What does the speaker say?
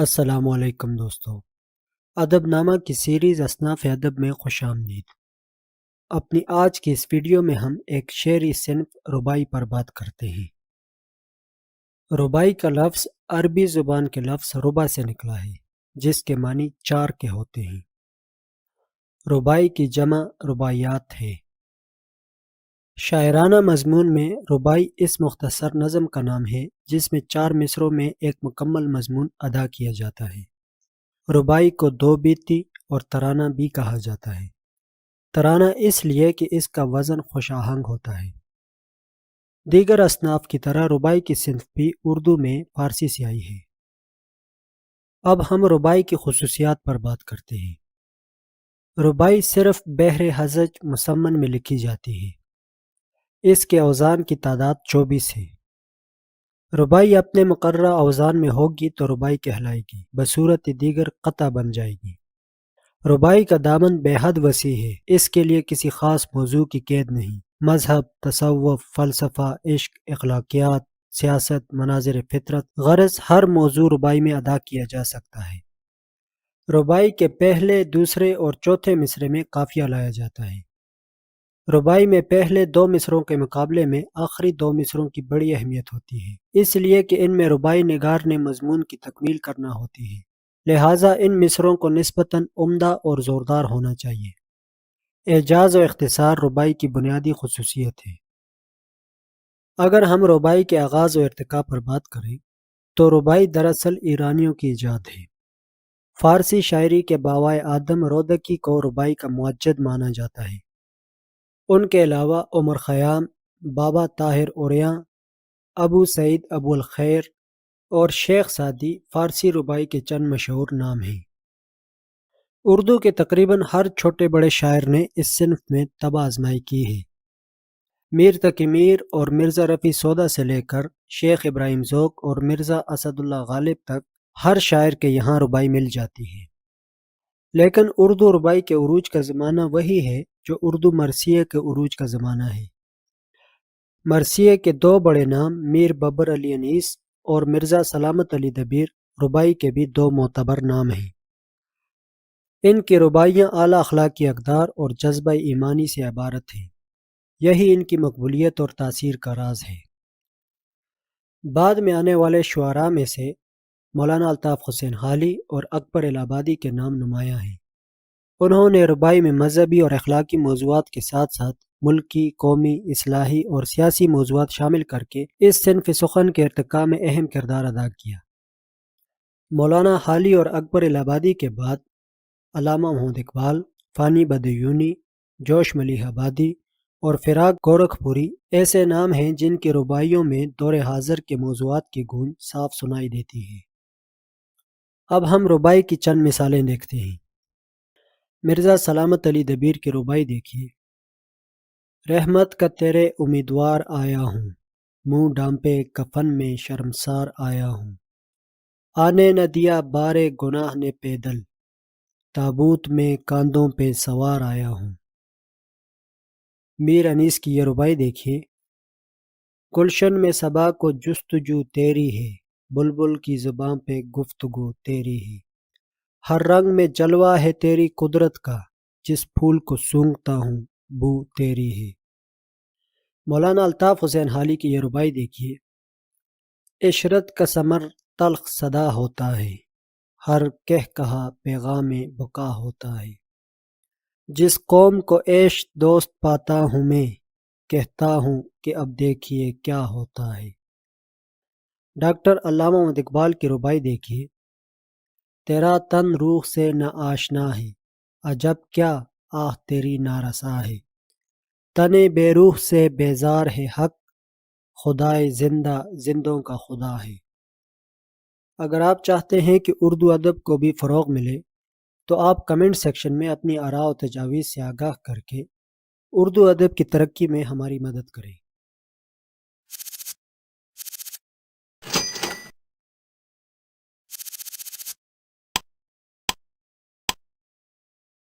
السلام علیکم دوستو۔ ادب نامہ کی سیریز اصناف ادب میں خوش آمدید۔ اپنی آج کی اس ویڈیو میں ہم ایک شعری صنف ربائی پر بات کرتے ہیں۔ ربائی کا لفظ عربی زبان کے لفظ ربا سے نکلا ہے، جس کے معنی چار کے ہوتے ہیں۔ ربائی کی جمع رباعیات ہے۔ شاعرانہ مضمون میں ربائی اس مختصر نظم کا نام ہے، جس میں چار مصروں میں ایک مکمل مضمون ادا کیا جاتا ہے۔ ربائی کو دو بیتی اور ترانہ بھی کہا جاتا ہے۔ ترانہ اس لیے کہ اس کا وزن خوش آہنگ ہوتا ہے۔ دیگر اصناف کی طرح ربائی کی صنف بھی اردو میں فارسی سے آئی ہے۔ اب ہم ربائی کی خصوصیات پر بات کرتے ہیں۔ ربائی صرف بحر حضج مسمن میں لکھی جاتی ہے۔ اس کے اوزان کی تعداد چوبیس ہے۔ ربائی اپنے مقررہ اوزان میں ہوگی تو ربائی کہلائے گی، بصورت دیگر قطع بن جائے گی۔ ربائی کا دامن بے حد وسیع ہے، اس کے لیے کسی خاص موضوع کی قید نہیں۔ مذہب، تصوف، فلسفہ، عشق، اخلاقیات، سیاست، مناظر فطرت، غرض، ہر موضوع ربائی میں ادا کیا جا سکتا ہے۔ ربائی کے پہلے، دوسرے اور چوتھے مصرے میں قافیہ لایا جاتا ہے۔ ربائی میں پہلے دو مصروں کے مقابلے میں آخری دو مصروں کی بڑی اہمیت ہوتی ہے۔ اس لیے کہ ان میں ربائی نگار نے مضمون کی تکمیل کرنا ہوتی ہے۔ لہٰذا ان مصروں کو نسبتاً عمدہ اور زوردار ہونا چاہیے۔ اعجاز و اختصار ربائی کی بنیادی خصوصیت ہے۔ اگر ہم ربائی کے آغاز و ارتقاء پر بات کریں، تو ربائی دراصل ایرانیوں کی ایجاد ہے۔ فارسی شاعری کے باوائے آدم رودکی کو ربائی کا معجد مانا جاتا ہے۔ ان کے علاوہ عمر خیام، بابا طاہر اوریاں، ابو سعید ابو الخیر اور شیخ سعدی فارسی ربائی کے چند مشہور نام ہیں۔ اردو کے تقریباً ہر چھوٹے بڑے شاعر نے اس صنف میں تباہ آزمائی کی ہے۔ میر تقی میر اور مرزا رفیع سودا سے لے کر شیخ ابراہیم ذوق اور مرزا اسد اللہ غالب تک ہر شاعر کے یہاں ربائی مل جاتی ہے۔ لیکن اردو ربائی کے عروج کا زمانہ وہی ہے جو اردو مرثیے کے عروج کا زمانہ ہے۔ مرثیے کے دو بڑے نام میر ببر علی انیس اور مرزا سلامت علی دبیر ربائی کے بھی دو معتبر نام ہیں۔ ان کی ربائیاں اعلیٰ اخلاقی اقدار اور جذبہ ایمانی سے عبارت ہیں۔ یہی ان کی مقبولیت اور تاثیر کا راز ہے۔ بعد میں آنے والے شعراء میں سے مولانا الطاف حسین حالی اور اکبر الہبادی کے نام نمایاں ہیں۔ انہوں نے ربائی میں مذہبی اور اخلاقی موضوعات کے ساتھ ساتھ ملکی، قومی، اصلاحی اور سیاسی موضوعات شامل کر کے اس صنف سخن کے ارتقاء میں اہم کردار ادا کیا۔ مولانا حالی اور اکبر الہبادی کے بعد علامہ محمد اقبال، فانی بدیونی جوش ملیح آبادی اور فراق گورکھ پوری ایسے نام ہیں جن کے ربائیوں میں دور حاضر کے موضوعات کی گونج صاف سنائی دیتی ہے۔ اب ہم ربائی کی چند مثالیں دیکھتے ہیں۔ مرزا سلامت علی دبیر کی ربائی دیکھیے۔ رحمت کا تیرے امیدوار آیا ہوں، منہ ڈانپے کفن میں شرمسار آیا ہوں۔ آنے نہ دیا بارے گناہ نے پیدل، تابوت میں کاندوں پہ سوار آیا ہوں۔ میر انیس کی یہ ربائی دیکھیے۔ گلشن میں صبا کو جستجو تیری ہے، بلبل کی زباں پہ گفتگو تیری ہے۔ ہر رنگ میں جلوہ ہے تیری قدرت کا، جس پھول کو سونگتا ہوں بو تیری ہے۔ مولانا الطاف حسین حالی کی یہ ربائی دیکھیے۔ عشرت کا ثمر تلخ صدا ہوتا ہے، ہر کہہ کہا پیغام بکا ہوتا ہے۔ جس قوم کو عیش دوست پاتا ہوں میں، کہتا ہوں کہ اب دیکھیے کیا ہوتا ہے۔ ڈاکٹر علامہ اقبال کی ربائی دیکھیے۔ تیرا تن روح سے نہ آشنا ہے۔ عجب کیا آہ تیری نارسا ہے۔ تن بے روح سے بیزار ہے حق۔ خدائے زندہ زندوں کا خدا ہے۔ اگر آپ چاہتے ہیں کہ اردو ادب کو بھی فروغ ملے، تو آپ کمنٹ سیکشن میں اپنی آراء و تجاویز سے آگاہ کر کے اردو ادب کی ترقی میں ہماری مدد کریں۔